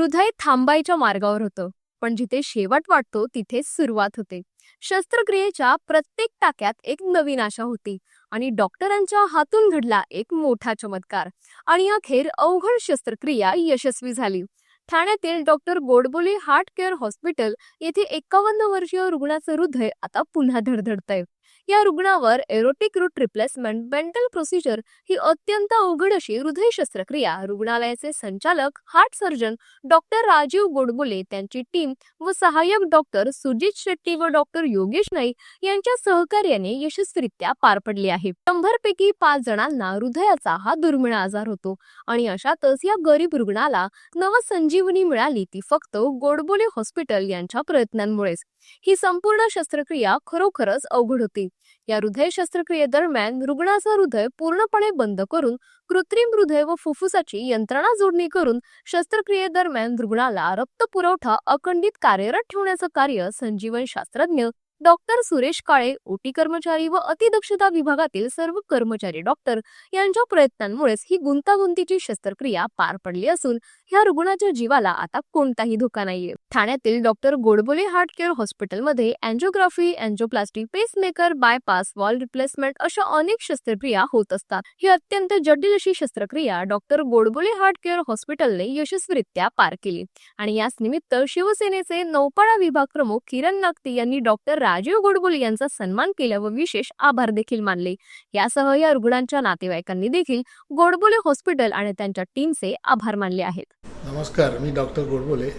हृदय थांबायच्या मार्गावर होतं. पण जिथे शेवट वाटतो तिथे सुरुवात होते. शस्त्रक्रियेच्या प्रत्येक टाक्यात एक नवीन आशा होती आणि डॉक्टरांच्या हातून घडला एक मोठा चमत्कार. आणि अखेर अवघड शस्त्रक्रिया यशस्वी झाली. ठाण्यातील doctor Godbole heart care hospital येथे एकावन्न वर्षीय रुग्णाचं हृदय आता पुन्हा धडधडतंय. या रुग्णावर aortic root replacement Bentall procedure ही अत्यंत अवघड अशी हृदय शस्त्रक्रिया रुग्णालयाचे संचालक heart surgeon doctor Rajiv Godbole त्यांची टीम व सहाय्यक डॉक्टर सुजित शेट्टी व डॉक्टर योगेश नाईक यांच्या सहकार्याने यशस्वीरित्या पार पडली आहे. शंभर पैकी पाच जणांना हृदयाचा हा दुर्मिळ आजार होतो आणि अशातच या गरीब रुग्णाला नवसंजीवनी मिळाली ती फक्त गोडबोले हॉस्पिटल यांच्या प्रयत्नांमुळेच. ही संपूर्ण शस्त्रक्रिया खरोखरच अवघड होती. या हृदय शस्त्रक्रियेदरम्यान रुग्णाचं हृदय पूर्णपणे बंद करून कृत्रिम हृदय व फुफ्फुसाची यंत्रणा जोडणी करून शस्त्रक्रियेदरम्यान रुग्णाला रक्त पुरवठा अखंडित कार्यरत ठेवण्याचं कार्य संजीवन शास्त्रज्ञ डॉक्टर सुरेश काळे ओटी कर्मचारी व अतिदक्षता विभागातील सर्व कर्मचारी डॉक्टर यांच्या प्रयत्नांमुळेच ही गुंतागुंतीची शस्त्रक्रिया पार पडली असून ह्या रुग्णाच्या जीवाला आता कोणताही धोका नाहीये. ठाण्यातील डॉक्टर गोडबोले हार्ट केअर हॉस्पिटलमध्ये angiography angioplastic pacemaker bypass valve replacement अशा अनेक शस्त्रक्रिया होत असतात. ही अत्यंत जटिल अशी शस्त्रक्रिया डॉक्टर गोडबोले हार्ट केअर हॉस्पिटलने यशस्वीरित्या पार केली. आणि याच निमित्त शिवसेनेचे नौपाडा विभाग प्रमुख किरण नागती यांनी डॉक्टर राजीव गोडबोले यांचा सन्मान केला व विशेष आभार देखील मानले. यासह या रुग्णांच्या नातेवाईकांनी देखील गोडबोले हॉस्पिटल आणि त्यांच्या टीमचे आभार मानले आहेत. नमस्कार मी डॉक्टर गोडबोले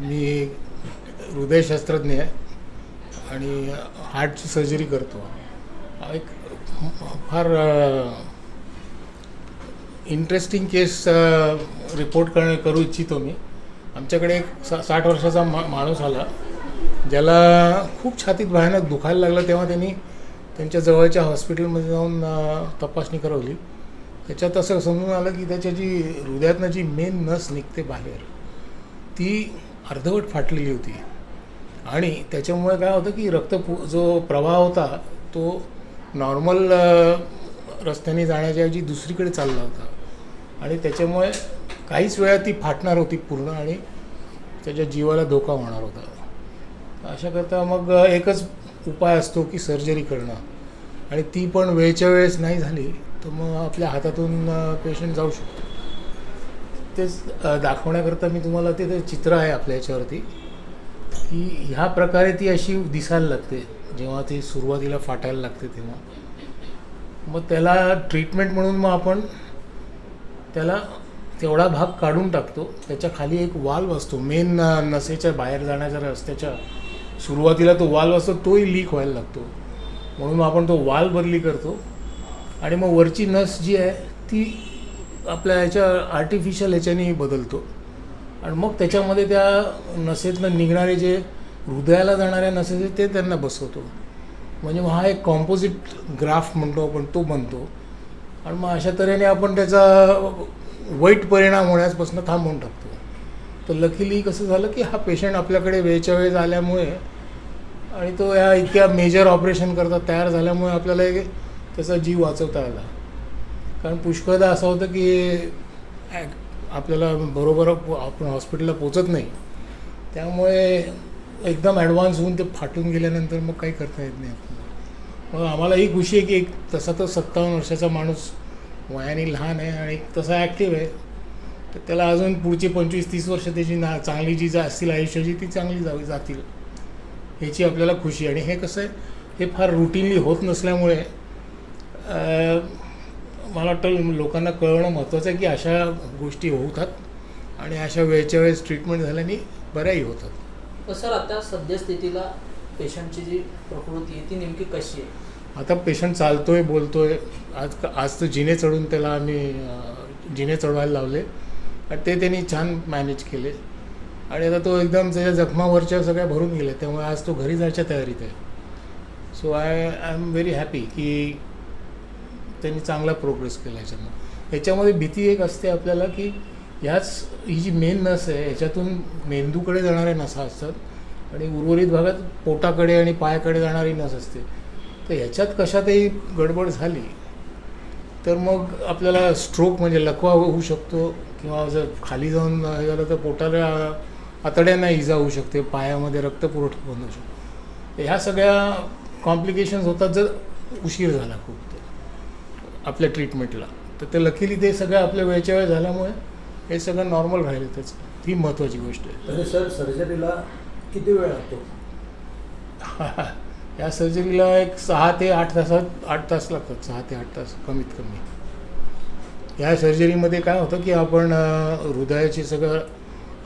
मी हृदयशास्त्रज्ञ आहे आणि हार्टची सर्जरी करतो. एक फार इंटरेस्टिंग केस रिपोर्ट कर करू इच्छितो मी. आमच्याकडे एक सा साठ वर्षाचा मा माणूस आला. ज्याला खूप छातीत भयानक दुखायला लागलं तेव्हा त्यांनी त्यांच्या जवळच्या हॉस्पिटलमध्ये जाऊन तपासणी करवली. त्याच्यात असं समजून आलं की त्याच्या जी हृदयातनं जी मेन नस निघते बाहेर ती अर्धवट फाटलेली होती. आणि त्याच्यामुळे काय होतं की रक्त जो प्रवाह होता तो नॉर्मल रस्त्याने जाण्याच्या ऐवजी दुसरीकडे चालला होता. आणि त्याच्यामुळे काहीच वेळा ती फाटणार होती पूर्ण आणि त्याच्या जीवाला धोका होणार होता. अशाकरता मग एकच उपाय असतो की सर्जरी करणं. आणि ती पण वेळच्या वेळेस नाही झाली तर मग आपल्या हातातून पेशंट जाऊ शकतो. तेच दाखवण्याकरता मी तुम्हाला ते ते चित्र आहे आपल्या याच्यावरती की ह्या प्रकारे ती अशी दिसायला लागते. जेव्हा ती सुरुवातीला फाटायला लागते तेव्हा. मग त्याला ट्रीटमेंट म्हणून मग आपण त्याला तेवढा भाग काढून टाकतो. त्याच्याखाली एक वाल्व असतो. मेन नसेच्या बाहेर जाण्याच्या रस्त्याच्या सुरुवातीला तो वाल्व असतो तोही लीक व्हायला लागतो. म्हणून मग आपण तो वाल बदली करतो. आणि मग वरची नस जी आहे ती आपल्या ह्याच्या आर्टिफिशियल ह्याच्याने बदलतो. आणि मग त्याच्यामध्ये त्या नसेतनं निघणारे जे हृदयाला जाणाऱ्या नसेस ते त्यांना बसवतो. म्हणजे मग हा एक कॉम्पोजिट ग्राफ म्हणतो आपण तो बनतो. आणि मग अशा तऱ्हेने आपण त्याचा वाईट परिणाम होण्यापासून थांबवून टाकतो. तर लकीली कसं झालं की हा पेशंट आपल्याकडे वेळच्या वेळेस आल्यामुळे आणि तो या इतक्या मेजर ऑपरेशन करता तयार झाल्यामुळे आपल्याला एक त्याचा जीव वाचवता आला. कारण पुष्कळदा असं होतं की आपल्याला बरोबर आपण हॉस्पिटलला पोचत नाही. त्यामुळे एकदम ॲडव्हान्स होऊन ते फाटून गेल्यानंतर मग काही करता येत नाही. मग आम्हाला ही खुशी आहे की एक तसा तो सत्तावन्न वर्षाचा माणूस वयाने लहान आहे आणि तसा ॲक्टिव्ह आहे. तर त्याला अजून पुढची पंचवीस तीस वर्ष त्याची ना चांगली जी जा असतील आयुष्याची ती चांगली जावी जातील. ह्याची आपल्याला खुशी. आणि हे कसं आहे हे फार रुटीनली होत नसल्यामुळे मला वाटतं लोकांना कळवणं महत्त्वाचं आहे की अशा गोष्टी होतात आणि अशा वेळच्या वेळेस ट्रीटमेंट झाल्याने बऱ्याही होतात. सर आता सद्यस्थितीला पेशंटची जी प्रकृती आहे ती नेमकी कशी आहे? आता पेशंट चालतोय बोलतोय. आज आज तर जिने चढून त्याला आम्ही जिने चढवायला लावले. आणि ते त्यांनी छान मॅनेज केले. आणि आता तो एकदम त्याच्या जखमावरच्या सगळ्या भरून गेल्या त्यामुळे आज तो घरी जायच्या तयारीत आहे. So I I am very happy की त्यांनी चांगला प्रोग्रेस केला ह्याच्यानं ह्याच्यामध्ये भीती एक असते आपल्याला की ह्याच ही जी मेन नस आहे ह्याच्यातून मेंदूकडे जाणाऱ्या नसा असतात. आणि उर्वरित भागात पोटाकडे आणि पायाकडे जाणारी नस असते. तर ह्याच्यात कशातही गडबड झाली तर मग आपल्याला स्ट्रोक म्हणजे लकवा होऊ शकतो किंवा जर खाली जाऊन हे झालं तर पोटाला आतड्यांना इजा होऊ शकते पायामध्ये रक्तपुरवठा बंद होऊ शकतो. ह्या सगळ्या कॉम्प्लिकेशन्स होतात जर उशीर झाला खूप तर आपल्या ट्रीटमेंटला तर ते लकीली ते सगळं आपल्या वेळच्या वेळ झाल्यामुळे हे सगळं नॉर्मल राहिलं. त्याचं ही महत्त्वाची गोष्ट आहे. सर सर्जरीला किती वेळ लागतो? या सर्जरीला एक सहा ते आठ तासात आठ तास लागतात सहा ते आठ तास कमीत कमी. या सर्जरीमध्ये काय होतं की आपण हृदयाची सगळं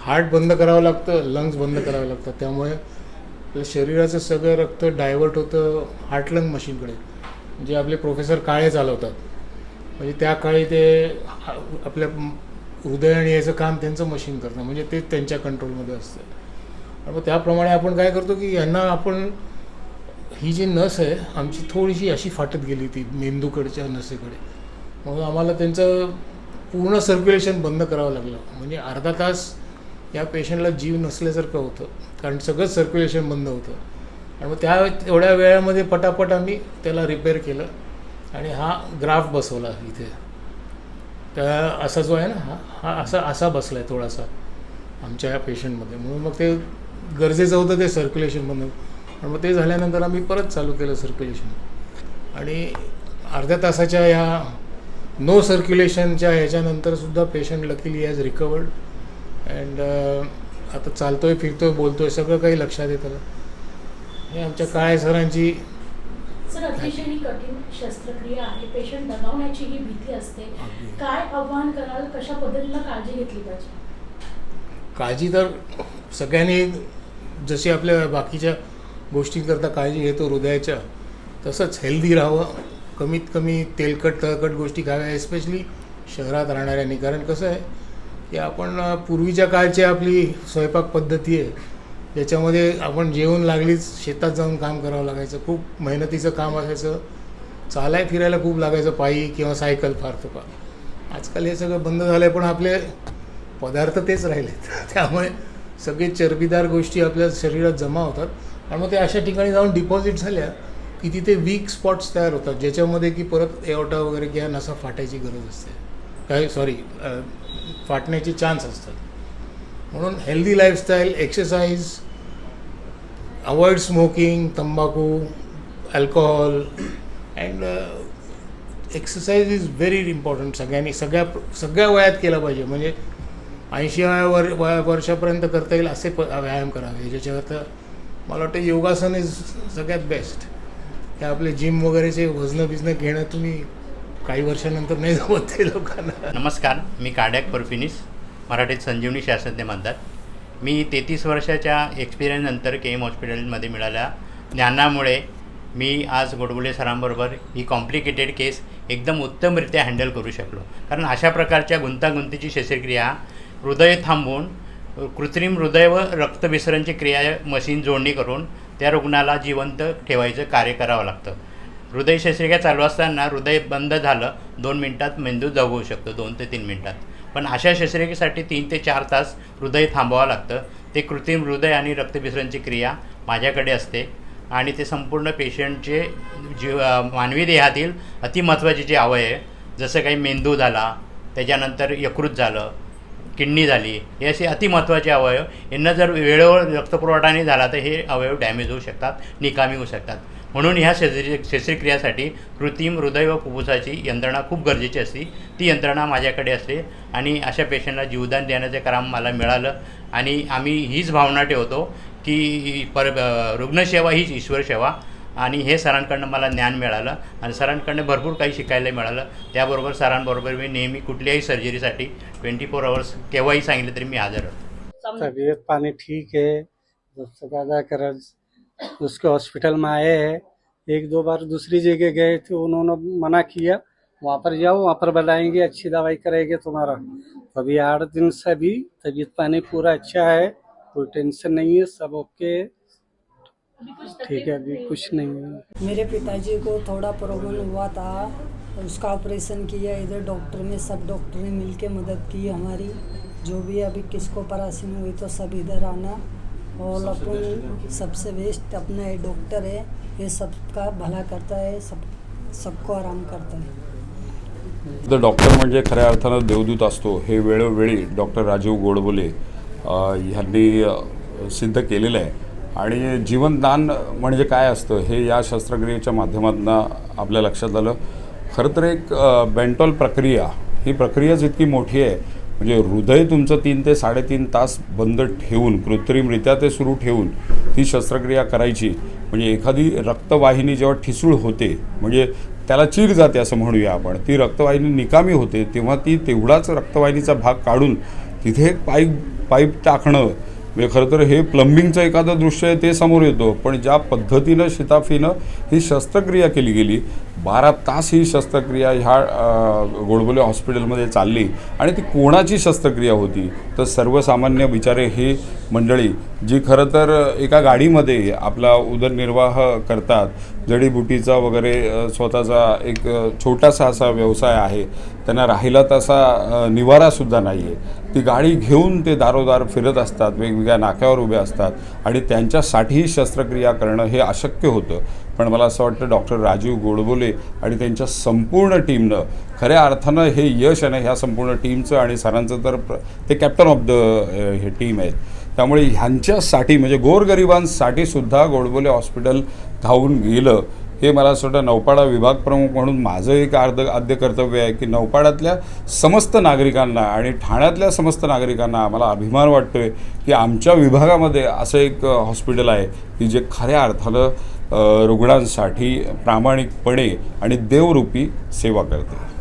हार्ट बंद करावं लागतं लंग्स बंद करावं लागतात. त्यामुळे आपल्या शरीराचं सगळं रक्त डायव्हर्ट होतं हार्ट लंग मशीनकडे जे आपले प्रोफेसर काळे चालवतात. म्हणजे त्या काळी ते आपल्या हृदय आणि याचं काम त्यांचं मशीन करतं म्हणजे ते त्यांच्या कंट्रोलमध्ये असतं. आणि मग त्याप्रमाणे आपण काय करतो की यांना आपण ही जी नस आहे आमची थोडीशी अशी फाटत गेली ती मेंदूकडच्या नसेकडे. मग आम्हाला त्यांचं पूर्ण सर्क्युलेशन बंद करावं लागलं. म्हणजे अर्धा तास या पेशंटला जीव नसल्यासारखं होतं. कारण सगळंच सर्क्युलेशन बंद होतं. आणि मग त्या तेवढ्या वेळामध्ये पटापट आम्ही त्याला रिपेअर केलं. आणि हा ग्राफ बसवला इथे. त्या असा जो आहे ना हा हा असा असा बसला आहे थोडासा आमच्या या पेशंटमध्ये म्हणून मग ते गरजेचं होतं ते सर्क्युलेशन बंद. आणि मग ते झाल्यानंतर आम्ही परत चालू केलं सर्क्युलेशन आणि अर्ध्या तासाच्या या नो सर्क्युलेशनच्या ह्याच्यानंतर सुद्धा patient luckily has recovered and आता चालतोय फिरतोय बोलतोय सगळं काही लक्षात येतं हे आमच्या काळे सरांची सर अतिशय ही कठीण शस्त्रक्रिया आहे. पेशंट दगावण्याची ही भीती असते. काय आव्हान कराल? कशा पद्धतीनं काळजी घेतली पाहिजे? काळजी तर सगळ्यांनी जशी आपल्या बाकीच्या गोष्टींकरता काळजी घेतो हृदयाच्या तसंच हेल्दी राहावं. कमीत कमी तेलकट तळकट गोष्टी खाव्या एस्पेशली शहरात राहणाऱ्यांनी. कारण कसं आहे की आपण पूर्वीच्या काळची आपली स्वयंपाक पद्धती आहे ज्याच्यामध्ये आपण जेवण लागलीच शेतात जाऊन काम करावं लागायचं. खूप मेहनतीचं काम असायचं. चालाय फिरायला खूप लागायचं पायी किंवा सायकल फार तर फार आजकाल हे सगळं बंद झालं आहे पण आपले पदार्थ तेच राहिलेत. त्यामुळे सगळे चरबीदार गोष्टी आपल्या शरीरात जमा होतात. आणि मग ते अशा ठिकाणी जाऊन डिपॉझिट झाल्या की तिथे वीक स्पॉट्स तयार होतात ज्याच्यामध्ये की परत एवटा वगैरे किंवा नसा फाटायची गरज असते. काय सॉरी फाटण्याचे चान्स असतात. म्हणून healthy lifestyle exercise avoid smoking तंबाखू alcohol and exercise is very important सगळ्यांनी सगळ्या सगळ्या वयात केला पाहिजे. म्हणजे ऐंशी वर वया वर्षापर्यंत करता येईल असे प व्यायाम करावे. ज्याच्यावर तर मला वाटतं योगासन इज सगळ्यात बेस्ट हे आपले जिम वगैरेचे वजनं बिजनं घेणं तुम्ही काही वर्षानंतर नाही जमत ते लोकांना. नमस्कार मी कार्डॅक परफिनिस मराठीत संजीवनी शास्त्रज्ञ म्हणतात. मी तेहतीस वर्षाच्या एक्सपिरियन्सनंतर के एम हॉस्पिटलमध्ये मिळाल्या. ज्ञानामुळे मी आज गोडबोले सरांबरोबर ही कॉम्प्लिकेटेड केस एकदम उत्तमरित्या हँडल करू शकलो. कारण अशा प्रकारच्या गुंतागुंतीची शस्त्रक्रिया हृदय थांबवून कृत्रिम हृदय व रक्तभिसरणची क्रिया मशीन जोडणी करून त्या रुग्णाला जिवंत ठेवायचं कार्य करावं लागतं. हृदय शस्त्रक्रिया चालू असताना हृदय बंद झालं दोन मिनटात मेंदू जगवू शकतो दोन ते तीन मिनटात. पण अशा शस्त्रक्रियेसाठी तीन ते चार तास हृदय थांबवावं लागतं. ते कृत्रिम हृदय आणि रक्तभिसरणची क्रिया माझ्याकडे असते आणि ते संपूर्ण पेशंटचे जीव मानवी देहातील अतिमहत्त्वाचे जे अवयव जसं काही मेंदू झाला त्याच्यानंतर यकृत झालं किडनी झाली हे असे अतिमहत्त्वाचे अवयव यांना जर वेळेवर रक्तपुरवठा नाही झाला तर हे अवयव डॅमेज होऊ शकतात निकामी होऊ शकतात. म्हणून ह्या शस्त्र शस्त्रक्रियासाठी कृत्रिम हृदय व फुफ्फुसाची यंत्रणा खूप गरजेची असते. ती यंत्रणा माझ्याकडे असते आणि अशा पेशंटला जीवदान देण्याचं काम मला मिळालं आणि आम्ही हीच भावना ठेवतो की पर रुग्णसेवा हीच ईश्वर सेवा. आणि हे सरांकडनं मला ज्ञान मिळालं आणि सरांकडनं भरपूर काही शिकायला मिळालं. त्याबरोबर सरांबरोबर मी नेहमी कुठल्याही सर्जरीसाठी ट्वेंटी फोर आवर्स केव्हाही सांगितलं तरी मी हजर होतो. तबीयत पानी ठीक है जब दादा करज उसके हॉस्पिटल में आए हैं. एक दो बार दूसरी जगह गए थे उन्होंने मना किया। वहाँ पर जाओ वहाँ पर बताएंगे अच्छी दवाई करेंगे तुम्हारा। अभी आठ दिन से भी तबीयत पानी पूरा अच्छा है कोई टेंशन नहीं है सब ओके है। ठीक है अभी कुछ नहीं है। मेरे पिताजी को थोड़ा प्रॉब्लम हुआ था। उसका ऑपरेशन किया इधर डॉक्टर ने सब डॉक्टर ने मिल के मदद की हमारी। जो भी अभी किसको परासिन हुई तो सब इधर आना। और अपन सबसे बेस्ट अपना ये डॉक्टर है। ये सबका भला करता है सब सबको आराम करता है। तर डॉक्टर म्हणजे खऱ्या अर्थानं देवदूत असतो. हे वेळोवेळी डॉक्टर राजीव गोडबोले ह्यांनी सिद्ध केलेलं आहे. आणि जीवनदान म्हणजे काय असतं हे या शस्त्रक्रियेच्या माध्यमातून आपल्या लक्षात आलं. खरं तर एक बेंटॉल प्रक्रिया ही प्रक्रियाच इतकी मोठी आहे म्हणजे हृदय तुमचं तीन ते साडेतीन तास बंद ठेवून कृत्रिमरित्या ते सुरू ठेवून ती शस्त्रक्रिया करायची. म्हणजे एखादी रक्तवाहिनी जेव्हा ठिसूळ होते म्हणजे त्याला चीर जाते असं म्हणूया आपण ती रक्तवाहिनी निकामी होते तेव्हा ती तेवढाच रक्तवाहिनीचा भाग काढून तिथे एक पाईप पाईप टाकणं म्हणजे खरं तर हे प्लंबिंगचं एखादं दृश्य आहे ते समोर येतो. पण ज्या पद्धतीनं शिताफीनं ही शस्त्रक्रिया केली गेली बारा तास ही शस्त्रक्रिया ह्या गोडबोले हॉस्पिटलमध्ये चालली आणि ती कोणाची शस्त्रक्रिया होती? तर सर्वसामान्य बिचारे ही मंडळी जी खरं तर एका गाडीमध्ये आपला उदरनिर्वाह करतात जडीबुटीचा वगैरे स्वतःचा एक छोटासा असा व्यवसाय आहे. त्यांना राहिला तसा निवारासुद्धा नाही आहे ती गाडी घेऊन ते दारोदार फिरत असतात वेगवेगळ्या नाक्यावर उभे असतात आणि त्यांच्यासाठीही शस्त्रक्रिया करणं हे अशक्य होतं. पण मला असं वाटतं डॉक्टर राजीव गोडबोले आणि त्यांच्या संपूर्ण टीमनं खऱ्या अर्थानं हे यश आहे ह्या संपूर्ण टीमचं आणि सरांचं तर प्र- ते कॅप्टन ऑफ द हे टीम आहेत. त्यामुळे ह्यांच्यासाठी म्हणजे गोरगरिबांसाठी सुद्धा गोडबोले हॉस्पिटल धावून गेलं हे मला असं वाटतं नौपाडा विभाग प्रमुख म्हणून माझं एक अर्ध आद्य कर्तव्य आहे की नौपाड्यातल्या समस्त नागरिकांना आणि ठाण्यातल्या समस्त नागरिकांना आम्हाला अभिमान वाटतो आहे की आमच्या विभागामध्ये असं एक हॉस्पिटल आहे की जे खऱ्या अर्थानं रुग्णांसाठी प्रामाणिकपणे आणि देवरूपी सेवा करते.